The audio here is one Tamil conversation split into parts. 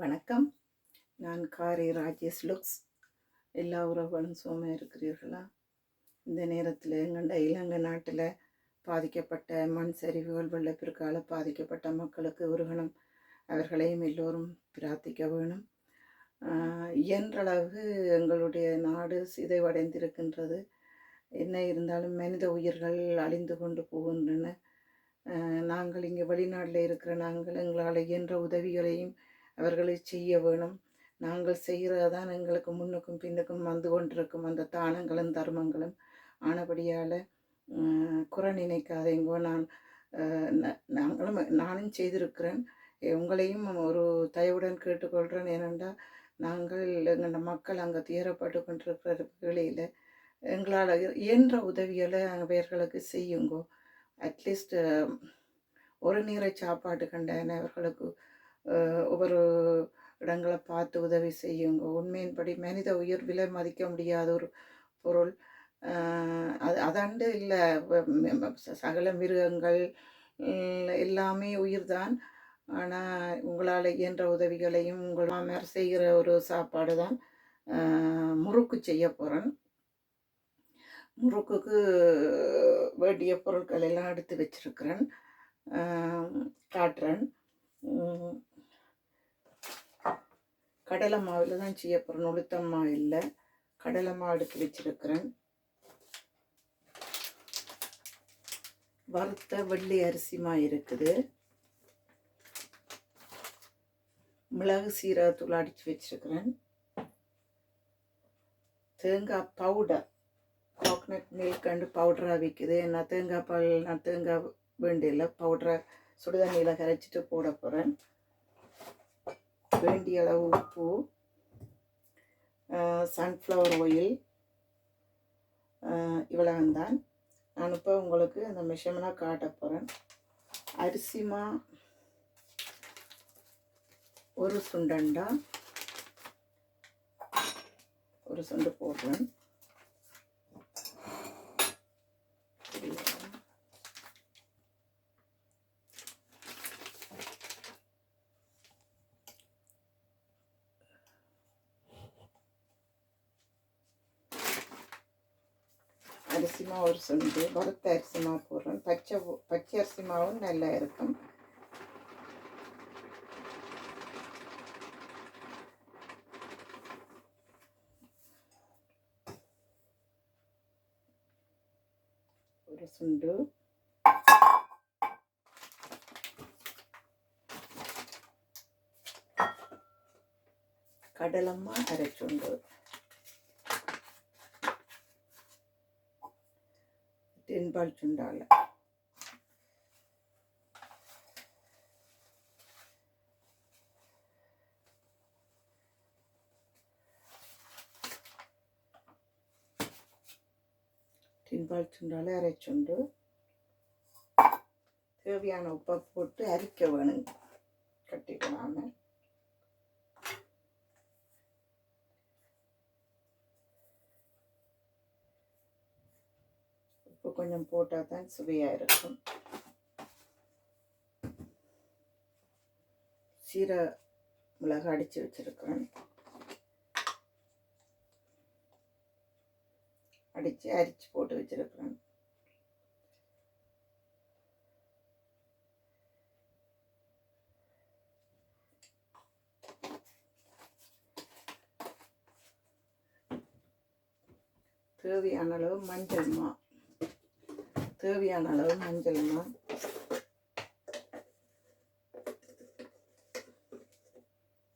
வணக்கம். நான் காரி ராஜேஷ் லுக்ஸ். எல்லா உறவுகளும் சுகமாக இருக்கிறீர்களா? இந்த நேரத்தில் எங்கண்ட இலங்கை நாட்டில் பாதிக்கப்பட்ட மண் சரிவுகள் வெள்ளப்பெருக்கால பாதிக்கப்பட்ட மக்களுக்கு உருகணும் அவர்களையும் எல்லோரும் பிரார்த்திக்க வேணும். இயன்றளவு எங்களுடைய நாடு சிதைவடைந்திருக்கின்றது. என்ன இருந்தாலும் மனித உயிர்கள் அழிந்து கொண்டு போகின்றன. நாங்கள் இங்கே வெளிநாட்டில் இருக்கிற நாங்கள் எங்களால் இயன்ற உதவிகளையும் அவர்களை செய்ய வேணும். நாங்கள் செய்கிறதான் எங்களுக்கு முன்னுக்கும் பின்னுக்கும் வந்து கொண்டிருக்கும் அந்த தானங்களும் தர்மங்களும். ஆனபடியால் குறை நினைக்காதேங்கோ நான் நாங்களும் நானும் செய்திருக்கிறேன். உங்களையும் ஒரு தயவுடன் கேட்டுக்கொள்கிறேன். ஏனென்றால் நாங்கள் எங்கள் மக்கள் அங்கே துயரப்பட்டு கொண்டிருக்கிற வேளையில் எங்களால் இயன்ற உதவிகளை அவர்களுக்கு செய்யுங்கோ. அட்லீஸ்ட் ஒரு நீரை சாப்பாட்டு கண்டேன் அவர்களுக்கு ஒவ்வொரு இடங்களை பார்த்து உதவி செய்யுங்க உண்மையின்படி மனித உயிர் விலை மதிக்க முடியாத ஒரு பொருள். அது அதாண்டு இல்லை. சகல மிருகங்கள் எல்லாமே எல்லாமே உயிர்தான். ஆனால் உங்களால் இயன்ற உதவிகளையும் உங்கள் மாமியார் செய்கிற ஒரு சாப்பாடு தான் முறுக்கு செய்ய போகிறேன் முறுக்குக்கு வேண்டிய பொருட்கள் எல்லாம் எடுத்து வச்சிருக்கிறேன். காட்டுறேன். கடலை மாவில் தான் செய்ய போகிறேன் உளுத்தம் மாவு இல்லை. கடலை மாவு எடுத்து வச்சுருக்கிறேன். வறுத்த வெள்ளி அரிசி மா இருக்குது. மிளகு சீரகத்தூள் அடித்து வச்சிருக்கிறேன். தேங்காய் பவுடர் கோகனட் மில்க் அண்டு பவுடராக விற்குது நான் தேங்காய் பால் நான் தேங்காய் வேண்டியில்லை பவுடரை சுடுதண்ணியில் கரைச்சிட்டு போட போகிறேன் வேண்டிய அளவு உப்பு சன்ஃப்ளவர் ஆயில் இவ்வளவு தான் நான் இப்போ உங்களுக்கு இந்த மெஷர்மெண்ட்டாக காட்ட போகிறேன் அரிசிமா ஒரு சுண்டண்டா ஒரு சுண்டு போடுறேன். அரிசிமா ஒரு சுண்டு வறுத்த அரிசிமா போடுறோம் பச்சை பச்சை அரிசிமாவும் நல்லா இருக்கும். ஒரு சுண்டு. கடலம்மா அரைச்சுண்டு தென்பால் சுண்டால தின்பால் சுண்டால அரைச்சுண்டு தேவையான உப்பை போட்டு அரிக்க வேணும் கட்டிக்கலாம உப்பு கொஞ்சம் போட்டால் தான் சுவையாக இருக்கும். சீர மிளகு அடித்து வச்சுருக்கிறேன் அடித்து அரிச்சு போட்டு வச்சுருக்கிறேன் தேவையான அளவு மஞ்சள் மா தேவையான அளவு மஞ்சள்மா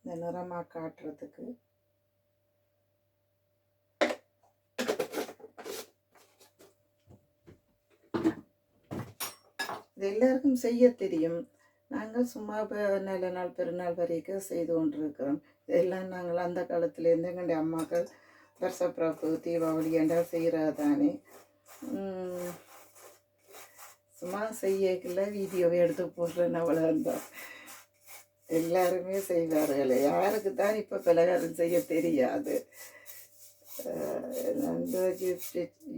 இந்த நிறமாக காட்டுறதுக்கு. இது எல்லாருக்கும் செய்ய தெரியும். நாங்கள் சும்மா இப்போ நல்ல நாள் பெருநாள் வரைக்கும் செய்து கொண்டிருக்கிறோம். இதெல்லாம் நாங்கள் அந்த காலத்துலேருந்து எங்களுடைய அம்மாக்கள் வருஷப்பிறப்பு தீபாவளி என்றால் செய்கிறது தானே சும்மா செய்யக்குள்ள வீடியோவை எடுத்து போடுறேன் அவ்வளோதான் எல்லாருமே செய்வார்கள். யாருக்கு தான் இப்போ பலகாரம் செய்ய தெரியாது. அஹ் நான் யூடியூப்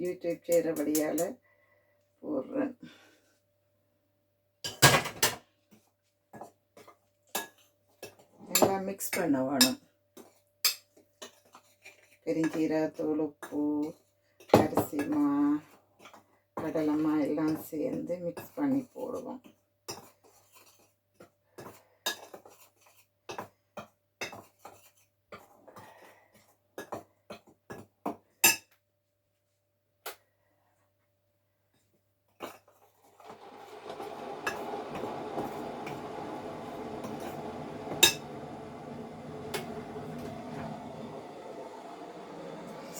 யூடியூப் செய்கிறபடியால் போடுறேன். நல்லா மிக்ஸ் பண்ண வேணும். பெருஞ்சீரகத்தூள் உப்பு அரிசிமா கடலைமா எல்லாம் சேர்ந்து மிக்ஸ் பண்ணி போடுவோம்.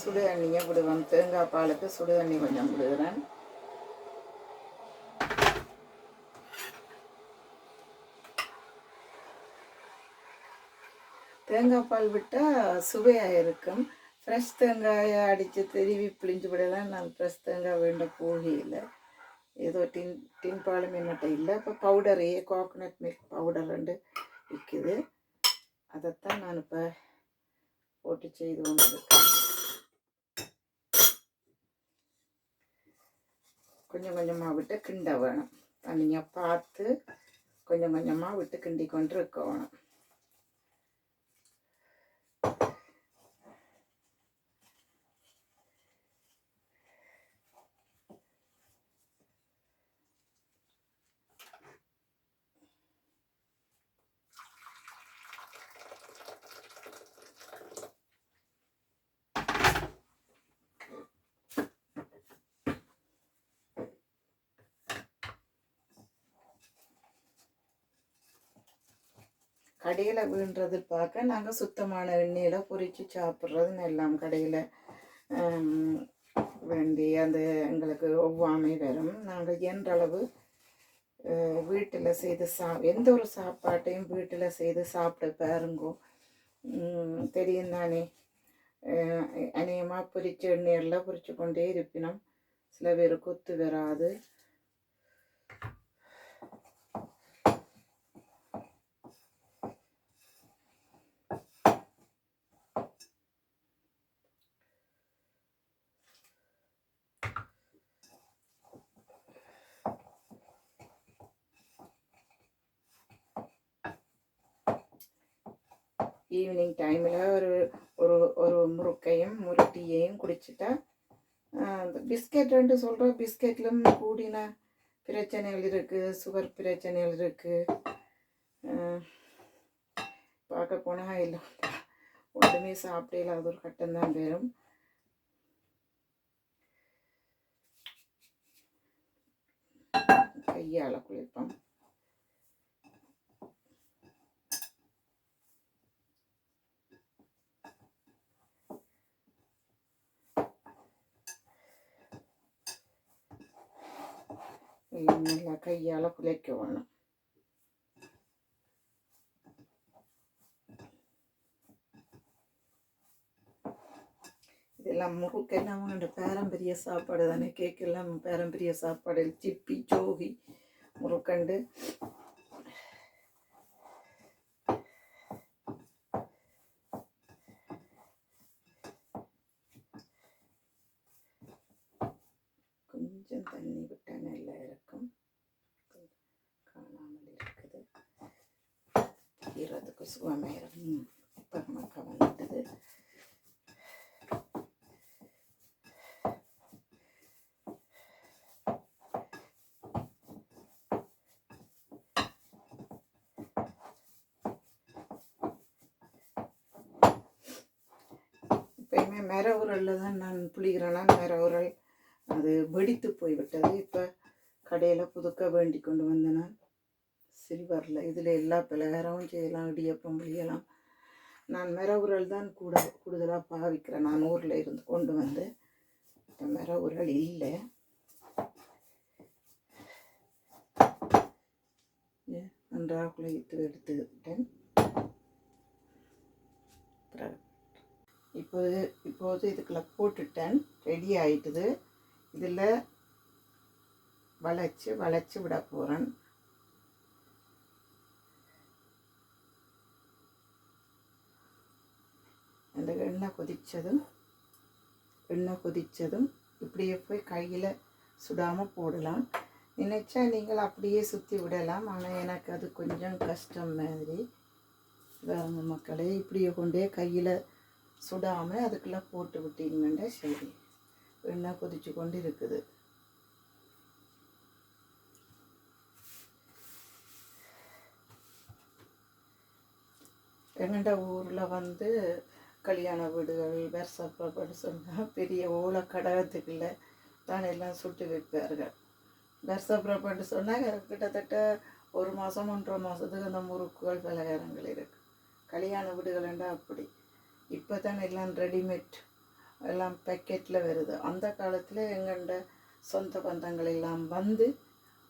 சுடு தண்ணியை விடுவேன் தேங்காய் பாலுக்கு சுடு தண்ணி கொஞ்சம் விடுகிறேன் தேங்காய் பால் விட்டால் சுவையாக இருக்கும் ஃப்ரெஷ் தேங்காயை அடித்து திருவி பிழிஞ்சு விடலாம். நான் ஃப்ரெஷ் தேங்காய் வேண்ட போகையில் ஏதோ டின் டின் பாலும் என்னட்ட இல்லை. இப்போ பவுடர் கோகோனட் மில்க் பவுடர் ரெண்டு விற்குது அதைத்தான் நான் இப்போ போட்டு செய்து கொண்டிருக்கேன் கொஞ்சம் கொஞ்சமாக விட்டு கிண்ட வேணும். தனியாக பார்த்து கொஞ்சம் கொஞ்சமாக விட்டு கிண்டி கொண்டு இருக்க வேணும். கடையில் வீழ்றது பார்க்க நாங்கள் சுத்தமான எண்ணெயில் பொரித்து சாப்பிட்றதுன்னு எல்லாம் கடையில் வேண்டி அந்த எங்களுக்கு ஒவ்வாமை வரும். நாங்கள் என்றளவு வீட்டில் செய்து சா எந்த ஒரு சாப்பாட்டையும் வீட்டில் செய்து சாப்பிட பாருங்கோ. தெரியும் தானே. அநேகமாக பொரிச்ச எண்ணெயெல்லாம் பொரிச்சு கொண்டே இருப்பினோம். சில பேர் கொத்து வராது. டைமில் ஒரு ஒரு ஒரு முறுக்கையும் ஒரு டீயையும் குடிச்சிட்டா அந்த பிஸ்கெட் ரெண்டு சொல்கிறோம் பிஸ்கெட்லும் கூடின பிரச்சனைகள் இருக்குது சுகர் பிரச்சனைகள் இருக்குது பார்க்க போனால் இல்லை ஒன்றுமே சாப்பிட்டே இல்லாத ஒரு கட்டம்தான் வரும் கையால் குளிப்போம். நல்லா கையால் குலைக்க வேணும் இதெல்லாம் முறுக்கெல்லாம் அவங்களோட பாரம்பரிய சாப்பாடு தானே கேக்கெல்லாம் பாரம்பரிய சாப்பாடு சிப்பி ஜோகி முறுக்கண்டு கொஞ்சம் தண்ணி விட்டால் நல்லா இருக்கும் காணாமல் இருக்குது ஈரத்துக்கு சுகமேரம் இப்போ மக்க வந்துட்டது எப்பயுமே மர உரலில் தான் நான் புளிகிறேன்னா மர உரல் அது வெடித்து போய்விட்டது. இப்போ கடையில் புதுக்க வேண்டி கொண்டு வந்தேன் நான். சில்வரில் இதில் எல்லா பலகாரமும் செய்யலாம் இடியப்பம் புளியலாம் நான் மர உரல் தான் கூட கூடுதலாக பாவிக்கிறேன். நான் ஊரில் இருந்து கொண்டு வந்து இப்போ மர உரல் இல்லை. நன்றாக குழைத்து எடுத்துக்கிட்டேன் அப்புறம் இப்போது இப்போது இதுக்குள்ள போட்டுட்டேன். ரெடி ஆயிட்டுது. இதில் வளைச்சி வளைச்சி விட போகிறேன் அந்த எண்ணெய் கொதித்ததும் எண்ணெய் கொதித்ததும் இப்படியே போய் கையில் சுடாமல் போடலாம். நினைச்சா நீங்கள் அப்படியே சுற்றி விடலாம். ஆனால் எனக்கு அது கொஞ்சம் கஷ்டம் மாதிரி. வேறு மக்களே இப்படியே கொண்டே கையில் சுடாமல் அதுக்குள்ளே போட்டு விட்டீங்கன்னா சரி. எண்ணெய் கொதிச்சு கொண்டு இருக்குது எங்கள்ட ஊரில் வந்து கல்யாண வீடுகள் வருஷப்படி சொன்னால் பெரிய ஓலை கடகத்துக்குள்ள தான் எல்லாம் சுட்டு வைப்பார்கள் வருஷப்புறப்பட்டு சொன்னால் கிட்டத்தட்ட ஒரு மாதம் ஒன்றரை மாதத்துக்கு அந்த முறுக்குகள் பலகாரங்கள் இருக்குது கல்யாண வீடுகள்ண்டா அப்படி. இப்போ தான் எல்லாம் ரெடிமேட் எல்லாம் பேக்கெட்டில் வருது. அந்த காலத்தில் எங்கள்ட சொந்த பந்தங்கள் எல்லாம் வந்து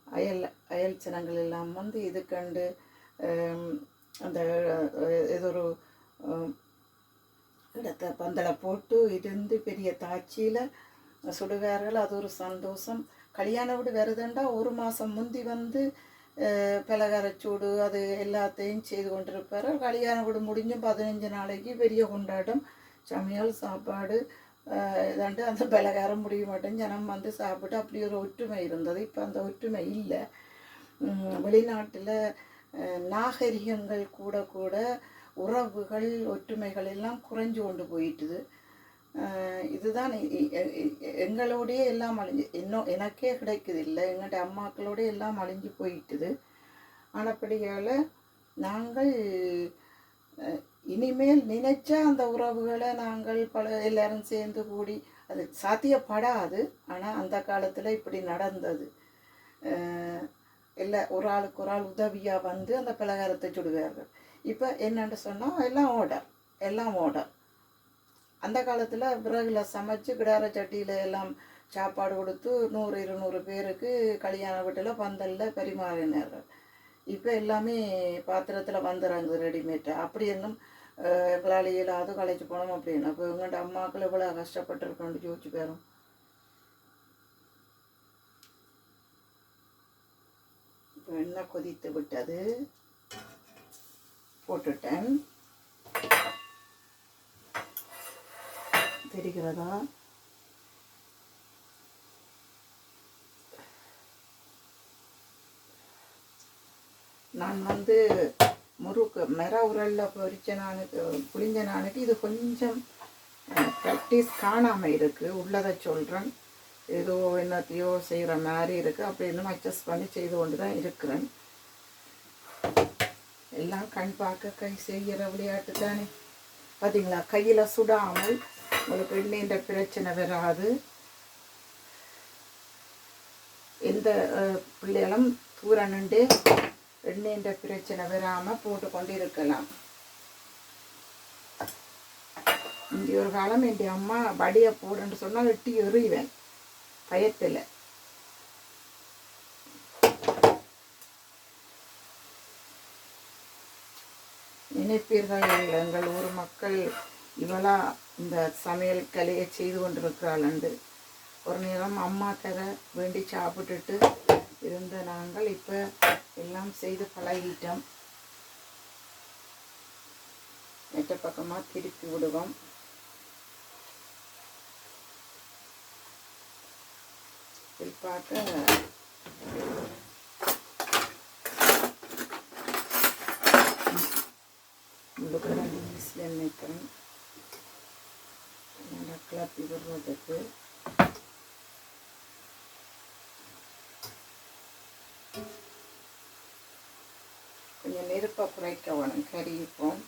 அயல் அயல் ஜனங்கள் எல்லாம் வந்து இது கண்டு அந்த ஏதோ ஒரு இடத்த பந்தலை போட்டு இருந்து பெரிய தாச்சியில் சுடுகார்கள் அது ஒரு சந்தோஷம். கல்யாண வீடு வருதுண்டா ஒரு மாதம் முந்தி வந்து பலகாரச்சூடு அது எல்லாத்தையும் செய்து கொண்டிருப்பார். கல்யாண கூட முடிஞ்சும் பதினஞ்சு நாளைக்கு பெரிய கொண்டாட்டம் சமையல் சாப்பாடு இதாண்டு அந்த பலகாரம் முடிய மாட்டேன். ஜனம் வந்து சாப்பிட்டு அப்படி ஒரு ஒற்றுமை இருந்தது. இப்போ அந்த ஒற்றுமை இல்லை. வெளிநாட்டில் நாகரிகங்கள் கூட கூட உறவுகள் ஒற்றுமைகள் எல்லாம் குறைஞ்சு கொண்டு போயிட்டுது. இதுதான் எங்களோடைய எல்லாம் அழிஞ்சு இன்னும் எனக்கே கிடைக்குது இல்லை எங்கள்கிட்ட அம்மாக்களோட எல்லாம் அழிஞ்சு போயிட்டுது. ஆனப்படியால் நாங்கள் இனிமேல் நினைச்சா அந்த உறவுகளை நாங்கள் பல எல்லாரும் சேர்ந்து கூடி அது சாத்தியப்படாது. ஆனால் அந்த காலத்தில் இப்படி நடந்தது. இல்லை ஒரு ஆளுக்கு ஒரு ஆள் உதவியாக வந்து அந்த பலகாரத்தை சுடுவார்கள். இப்போ என்னென்று சொன்னால் எல்லாம் ஓடர் எல்லாம் ஓடர் அந்த காலத்தில் விறகுல சமைச்சு கிடார சட்டியில் எல்லாம் சாப்பாடு கொடுத்து நூறு இருநூறு பேருக்கு கல்யாண வீட்டில் பந்தலில் பரிமாறினார் இப்போ எல்லாமே பாத்திரத்தில் வந்துடுறாங்க ரெடிமேட்டாக அப்படி இன்னும் எங்களால் இயலாது கலைச்சு போனோம் அப்படின்னு. அப்போ எங்கள்கிட்ட அம்மாக்கள் எவ்வளோ கஷ்டப்பட்டுருக்கோம்னு யோசிச்சு பேரும் இப்போ எண்ணெய் கொதித்து விட்டது. போட்டுட்டேன். தெரிகிறதா? நான் வந்து முறுக்கு மெர உரலில் பொறிச்ச நானுக்கு புளிஞ்ச நானுக்கு இது கொஞ்சம் ப்ராக்டிஸ் காணாமல் இருக்குது உள்ளதை சொல்கிறேன் ஏதோ என்னத்தையோ செய்கிற மாதிரி இருக்குது அப்படி இன்னும் அட்ஜஸ்ட் பண்ணி செய்து கொண்டு தான் இருக்கிறேன். எல்லாம் கண் பார்க்க கை செய்கிற விளையாட்டு தானே பார்த்தீங்களா கையில் சுடாமல் உங்களுக்கு எண்ணெய்ன்ற பிரச்சனை வராது. எந்த பிள்ளைகளும் தூர நின்று எண்ணெய்ன்ற பிரச்சனை வராமல் போட்டுக்கொண்டு இருக்கலாம். இங்கே ஒரு காலம் என் அம்மா வடியை போடுன்னு சொன்னால் வெட்டி எறிவேன். பயத்தில். நினைப்பீர்கள் எங்கள் ஊர் மக்கள் இவளா இந்த சமையல் கலையை செய்து கொண்டிருக்கிறாள் என்று ஒரு நேரம் அம்மா தர வேண்டி சாப்பிட்டுட்டு இருந்த நாங்கள் இப்போ எல்லாம் செய்து பழகிட்டோம் நெட்ட பக்கமாக திருப்பி விடுவோம் இதில் பார்க்க உங்களுக்கு ரெண்டு விசில் நினைக்கிறேன் கிளப்பி விடுறதுக்கு கொஞ்சம் நெருப்பை குறைக்க வேணும் கறிப்போம்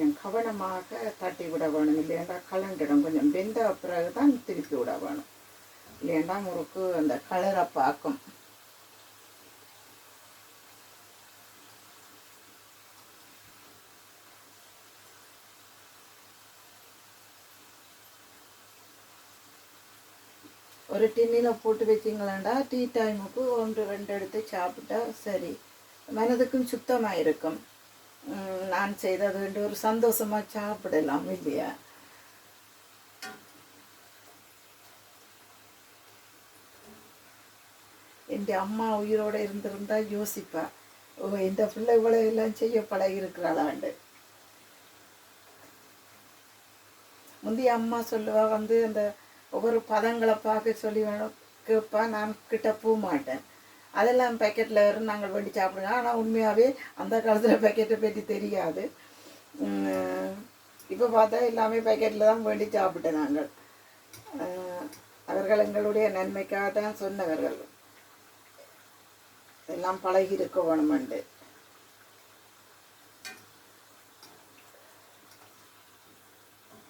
கொஞ்சம் கவனமாக தட்டி விட வேணும். இல்லையாண்டா கலண்டிடும் கொஞ்சம் வெந்த பிறகு தான் திருப்பி விட வேணும். இல்லையாண்டா முறுக்கு அந்த கலரை பார்க்கும். ஒரு டின்னில் போட்டு வச்சிங்களாண்டா டீ டைமுக்கு ஒன்று ரெண்டு எடுத்து சாப்பிட்டா சரி. மனதுக்கும் சுத்தமாக இருக்கும் நான் செய்தது வேண்டு ஒரு சந்தோஷமாக சாப்பிடலாம் இல்லையா? என் அம்மா உயிரோடு இருந்திருந்தால் யோசிப்பா இந்த பிள்ளை இவ்வளோ எல்லாம் செய்ய பழகிருக்கிறாளாண்டு முந்தைய அம்மா சொல்லுவா வந்து அந்த ஒவ்வொரு பதங்களை பார்க்க சொல்லி கேட்பா நான் கிட்ட போக மாட்டேன் அதெல்லாம் பேக்கெட்டில் வரும் நாங்கள் வெட்டி சாப்பிடுங்க ஆனால் உண்மையாகவே அந்த காலத்தில் பேக்கெட்டை பற்றி தெரியாது. இப்போ பார்த்தா எல்லாமே பேக்கெட்டில் தான் வேண்டி சாப்பிட்டேன் நாங்கள். அவர்கள் எங்களுடைய நன்மைக்காக தான் சொன்னவர்கள். எல்லாம் பழகி இருக்க வேணுமெண்டு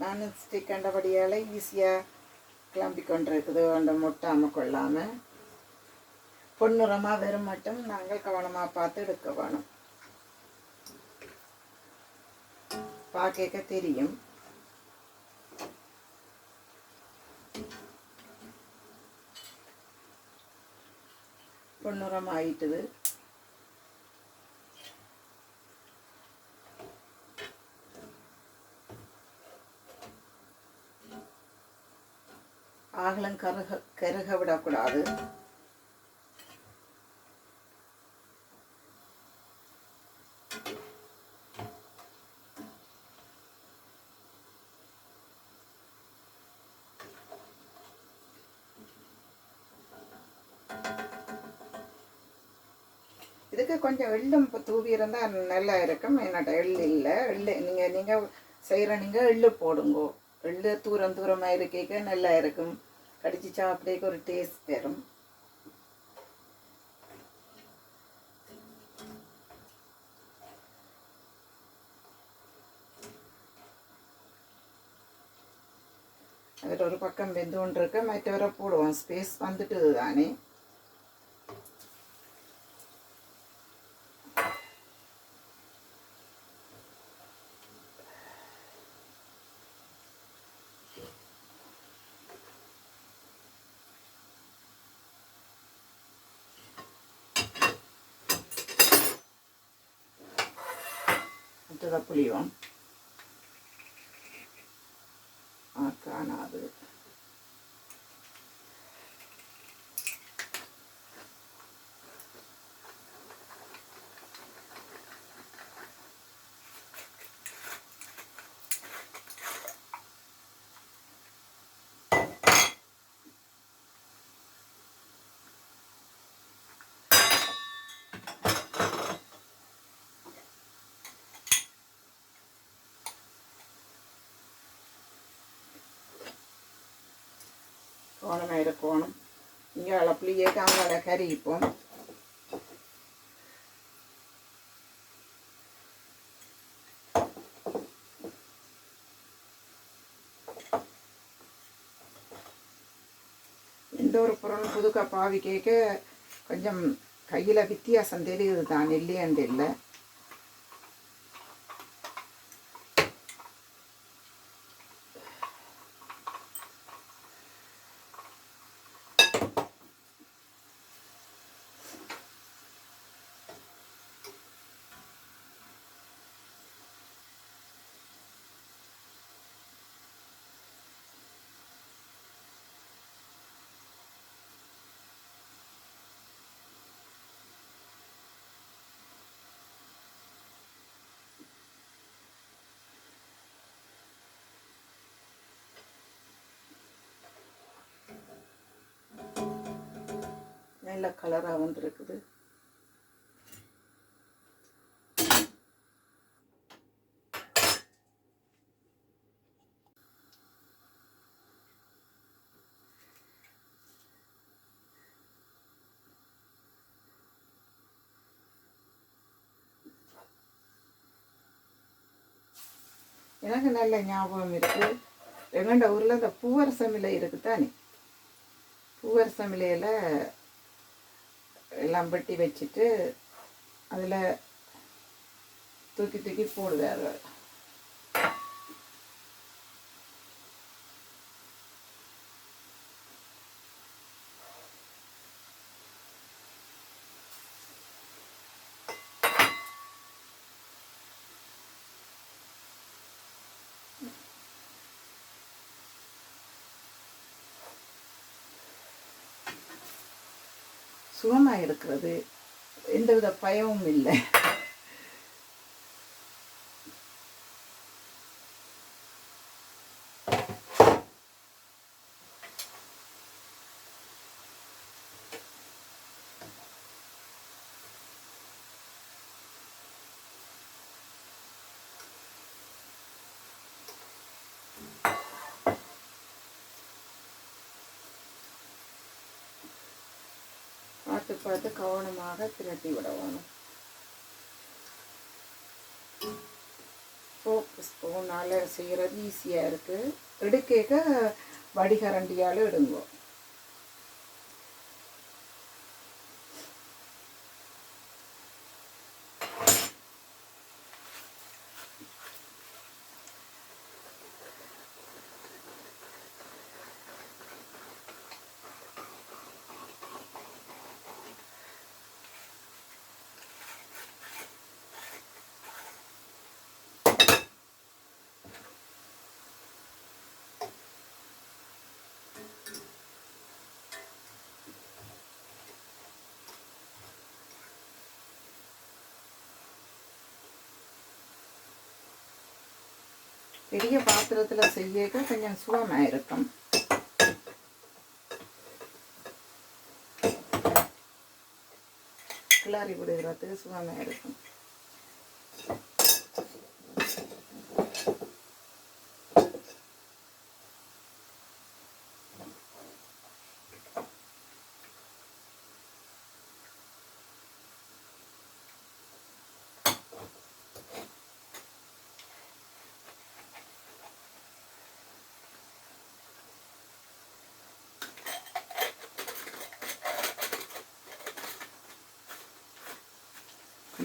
நான் ஸ்டிக் கண்டபடியால் ஈஸியாக கிளம்பி கொண்டிருக்குது. அந்த முட்டாமல் கொள்ளாமல் பொன்னிறமாக வரும் மட்டும் நாங்கள் கவனமாக பார்த்து எடுக்க வேணும். பார்க்க தெரியும். பொன்னிறம் ஆயிட்டுது. ஆகலம் கருக கருக விடக்கூடாது கொஞ்சம் எள்ளும் இப்போ தூவி இருந்தால் நல்லா இருக்கும். என்னட்ட எள் இல்லை. எள்ளு நீங்கள் நீங்கள் செய்கிற நீங்கள் எள்ளு போடுங்கோ. எள்ளு தூரம் தூரமாக இருக்க நல்லா இருக்கும். கடிச்சு சாப்பிடக்கு ஒரு டேஸ்ட் தரும். அதில் ஒரு பக்கம் வெந்து கொண்டு இருக்க மற்றவரை போடுவோம். ஸ்பேஸ் வந்துட்டு தானே. Gapolión. கோணமாக இருக்கணும் இங்கே அளப்புலையே காங்கால கறிப்போம் எந்த ஒரு பொருள் புதுக்க பாவி கேட்க கொஞ்சம் கையில் வித்தியாசம் தெரியுது தான் இல்லையண்டு இல்லை நல்ல கலராக வந்திருக்குது. எனக்கு நல்ல ஞாபகம் இருக்கு. எங்கண்ட ஊரில் இந்த பூவரசமிலை இருக்குது தானே பூவரசம் எல்லாம் வெட்டி வச்சுட்டு அதில் தூக்கி தூக்கி போடுவார் சுகமாக இருக்கிறது எந்தவித பயமும் இல்லை. பார்த்து கவனமாக திரட்டி விட வேணும் ஃபோக் ஸ்பூனால் செய்கிறது ஈஸியாக இருக்குது எடுக்க வடிகரண்டியால் எடுங்கோ. பெரிய பாத்திரத்தில் செய்ய கொஞ்சம் சுகமாக இருக்கும் கிளறி விடுகிறதுக்கு சுகமாக இருக்கும்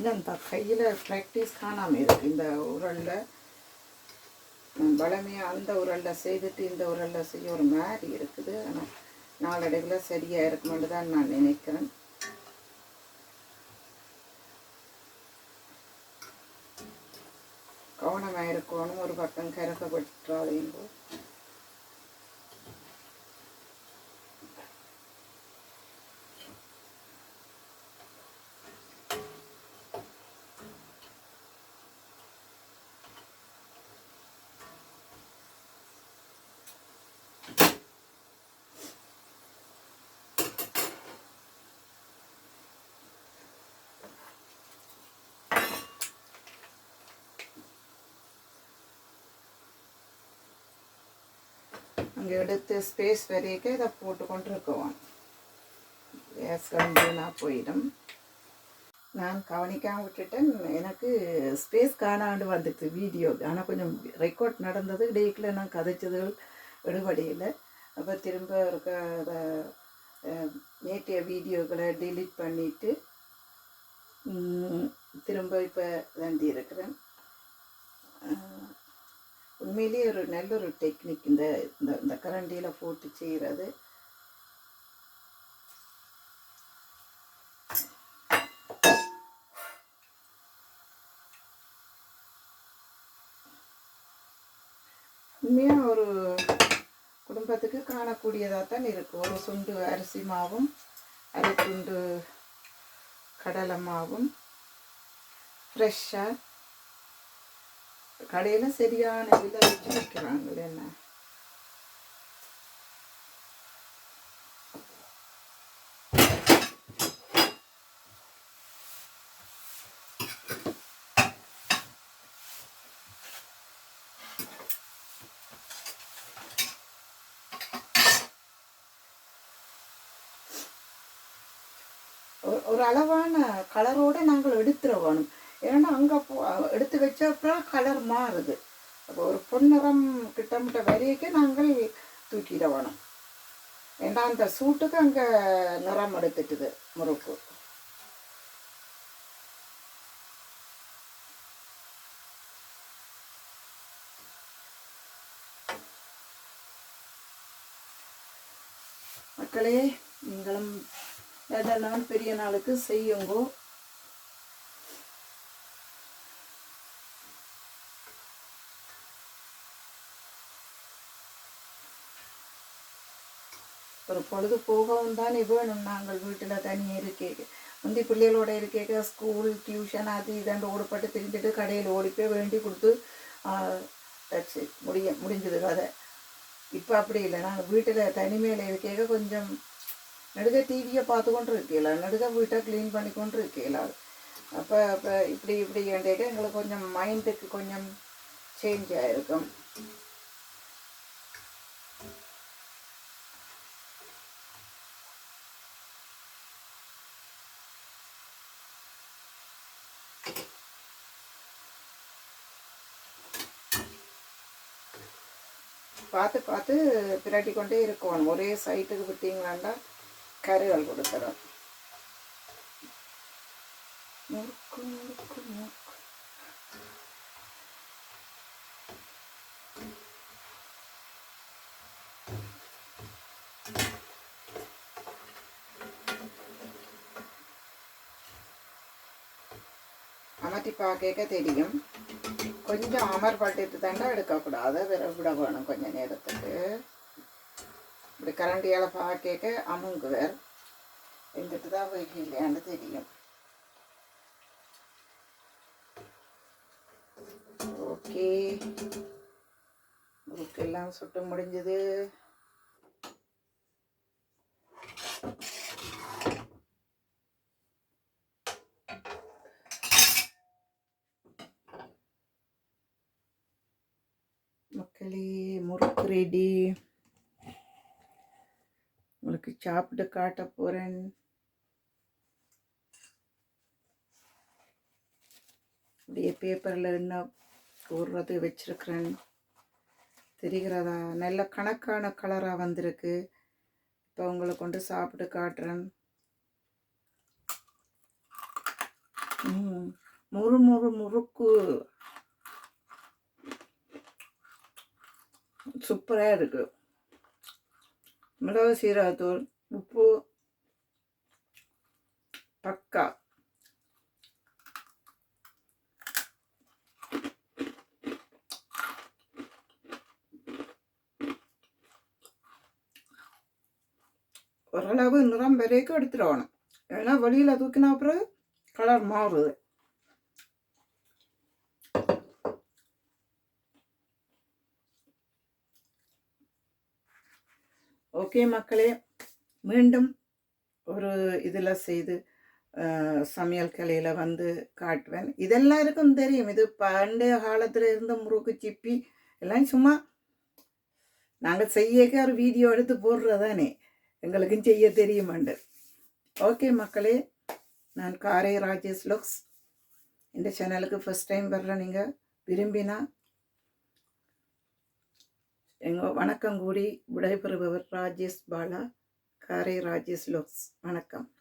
கொஞ்சம் த கையில் ப்ராக்டிஸ் காணாமல் இருக்கு. இந்த உரலில் பழமையாக அந்த உரலில் செய்துட்டு இந்த உரலில் செய்ய ஒரு மாதிரி இருக்குது. ஆனால் நாளடைவில் சரியாக இருக்குமென்று தான் நான் நினைக்கிறேன். கவனமாக இருக்கணும். ஒரு பக்கம் கரகப்பட்டுறாதீங்க அங்கே ஸ்பேஸ் வரைக்கும் இதை போட்டுக்கொண்டு இருக்குவோம் கேஸ் கண்டுனா போயிடும். நான் கவனிக்காமல் விட்டுட்டேன். எனக்கு ஸ்பேஸ் காணாண்டு வந்துட்டு வீடியோ ஆனால் கொஞ்சம் ரெக்கார்ட் நடந்தது. இடையில நான் கதைச்சதுகள் எடுபடியில் அப்போ திரும்ப இருக்க அதை நேற்றைய வீடியோக்களை டெலீட் பண்ணிவிட்டு திரும்ப இப்போ தண்டி இருக்கிறேன் உண்மையிலேயே ஒரு நல்ல ஒரு டெக்னிக் இந்த இந்த இந்த கரண்டியில் போட்டு செய்கிறது உண்மையாக ஒரு குடும்பத்துக்கு காணக்கூடியதாக தான் இருக்கும் ஒரு சுண்டு அரிசி மாவும் அரை துண்டு கடலை மாவும் ஃப்ரெஷ்ஷாக கடையில் சரியான விலை வச்சு விற்கிறாங்களே என்ன? ஒரு- அளவான கலரோட நாங்கள் எடுத்துட வேணும் ஏன்னா அங்கே போ எடுத்து வச்ச அப்புறம் கலர் மாறுது. அப்போ ஒரு பொன்னிறம் கிட்டமிட்ட வரையக்கு நாங்கள் தூக்கிட வேணும். ஏன்னா அந்த சூட்டுக்கு அங்கே நிறம் எடுத்துட்டுது முறுக்கு. மக்களே நீங்களும் எதை பெரிய நாளுக்கு செய்யுங்கோ ஒரு பொழுது போகவும் தானே வேணும். நாங்கள் வீட்டில் தனியாக இருக்கேக்கு. முந்தி பிள்ளைகளோட இருக்கேக்க. ஸ்கூல் டியூஷன் அது இதாண்டு ஓடுபட்டு திரிஞ்சுட்டு கடையில் ஓடி போய் வேண்டி கொடுத்து தச்சு. முடிய முடிஞ்சது கதை. இப்போ அப்படி இல்லை. நாங்கள் வீட்டில் தனிமையில் இருக்கேக்க. கொஞ்சம் நடுக டிவியை பார்த்து கொண்டு இருக்கல நடுக வீட்டை க்ளீன் பண்ணி கொண்டு இருக்கல அப்போ அப்போ இப்படி இப்படி வேண்டிய எங்களுக்கு கொஞ்சம் மைண்டுக்கு கொஞ்சம் சேஞ்ச் ஆகிருக்கும் பார்த்து பார்த்து பிரட்டி கொண்டே இருக்கணும். ஒரே சைட்டுக்கு விட்டீங்களாண்டா கருகள் கொடுத்துரும். முறுக்கு முறுக்கு முறுக்கு. அமர்த்தி பார்க்க தெரியும். கொஞ்சம் அமர் பட்டிட்டு தாண்டா எடுக்கக்கூடாது. விர விட வேணும் கொஞ்சம் நேரத்துக்கு. இப்படி கரண்டியால் பார்க்க அமுங்கு வேற எங்கிட்ட தான் இல்லையான்னு தெரியும். ஓகே. புக்கெல்லாம் சுட்டு முடிஞ்சது மக்களே முறுக்கு ரெடி. உங்களுக்கு சாப்பிட்டு காட்ட போகிறேன் அப்படியே பேப்பரில் என்ன போடுறது வச்சுருக்குறேன். தெரிகிறதா? நல்ல கணக்கான கலராக வந்திருக்கு. இப்போ உங்களை கொண்டு சாப்பிட்டு காட்டுறேன். முறு முறு முறுக்கு. சூப்பராக இருக்கு. மிளகு சீரகத்தூள் உப்பு பக்கா. ஓரளவு நிறம் வரைக்கும் எடுத்துடணும் ஏன்னா வெளியில் தூக்கினா அப்புறம் கலர் மாறுது. ஓகே மக்களே மீண்டும் ஒரு இதில் செய்து சமையல் கலையில் வந்து காட்டுவேன். இதெல்லாம் இருக்கும் தெரியும். இது பண்டைய காலத்தில் இருந்த முறுக்கு சிப்பி எல்லாம் சும்மா நாங்கள் செய்யக்க ஒரு வீடியோ எடுத்து போடுறதானே. எங்களுக்கும் செய்ய தெரியுமாண்டு. ஓகே மக்களே நான் காரை ராஜேஷ் லுக்ஸ். இந்த சேனலுக்கு ஃபஸ்ட் டைம் வர்ற நீங்கள் விரும்பினா எங்கோ வணக்கம் கூடி விடைபெறுபவர் ராஜேஷ் பாலா காரை ராஜேஷ் லோக்ஸ். வணக்கம்.